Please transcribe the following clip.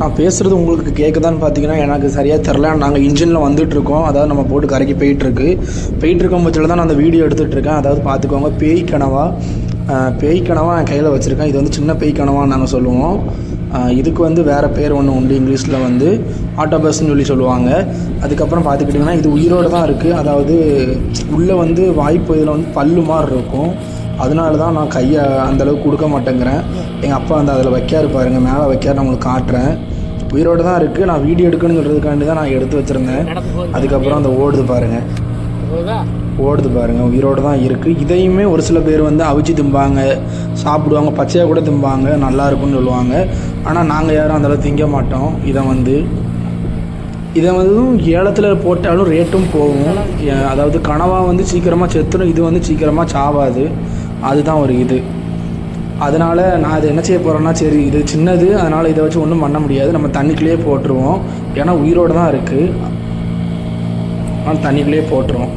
நான் பேசுகிறது உங்களுக்கு கேட்குதான்னு பார்த்தீங்கன்னா எனக்கு சரியாக தெரில நாங்கள் இன்ஜினில் வந்துட்டுருக்கோம். அதாவது நம்ம போட்டு கரைக்கு போயிட்டுருக்கு. போயிட்டுருக்கும் பட்சத்தில் தான் நான் அந்த வீடியோ எடுத்துகிட்ருக்கேன் அதாவது பார்த்துக்கோங்க பேய் கனவா? பேய் கனவா என் கையில் வச்சுருக்கேன். இது வந்து சின்ன பேய் கனவான்னு நாங்கள் சொல்லுவோம். இதுக்கு வந்து வேறு பேர் ஒன்று உண்டு இங்கிலீஷில் வந்து. ஆட்டோபஸ்ன்னு சொல்லி சொல்லுவாங்க. அதுக்கப்புறம் பார்த்துக்கிட்டிங்கன்னா இது உயிரோடு தான் இருக்குது அதாவது உள்ளே வந்து வாய்ப்பு இதில் வந்து பல்லு மாதிரி இருக்கும். அதனால தான் நான் கையை அந்தளவுக்கு கொடுக்க மாட்டேங்கிறேன். எங்கள் அப்பா வந்து அதில் வைக்காரு பாருங்க மேலே வைக்காரு நான் உங்களுக்கு காட்டுறேன். உயிரோடு தான் இருக்குது நான் வீடியோ எடுக்கணுங்கிறதுக்காண்டி தான் நான் எடுத்து வச்சுருந்தேன். அதுக்கப்புறம் அந்த ஓடுது பாருங்கள் ஓடுது பாருங்கள் உயிரோடு தான் இருக்குது இதையுமே ஒரு சில பேர் வந்து அவிச்சு திம்பாங்க. சாப்பிடுவாங்க பச்சையாக கூட திம்பாங்க நல்லா இருக்கும்னு சொல்லுவாங்க. ஆனால் நாங்கள் யாரும் அந்தளவு திங்க மாட்டோம். இதை வந்து இதை வந்து ஏலத்தில் போட்டாலும் ரேட்டும் போகும். அதாவது கனவா வந்து சீக்கிரமாக செத்துடும் இது வந்து சீக்கிரமாக சாவாது. அதுதான் ஒரு இது. அதனால் நான் அதை என்ன செய்ய போகிறேன்னா சரி இது சின்னது அதனால் இதை வச்சு ஒன்றும் பண்ண முடியாது. நம்ம தண்ணிக்குள்ளேயே போட்டுருவோம். ஏன்னா உயிரோடு தான் இருக்குது ஆனால் தண்ணிக்குள்ளேயே போட்டுருவோம்.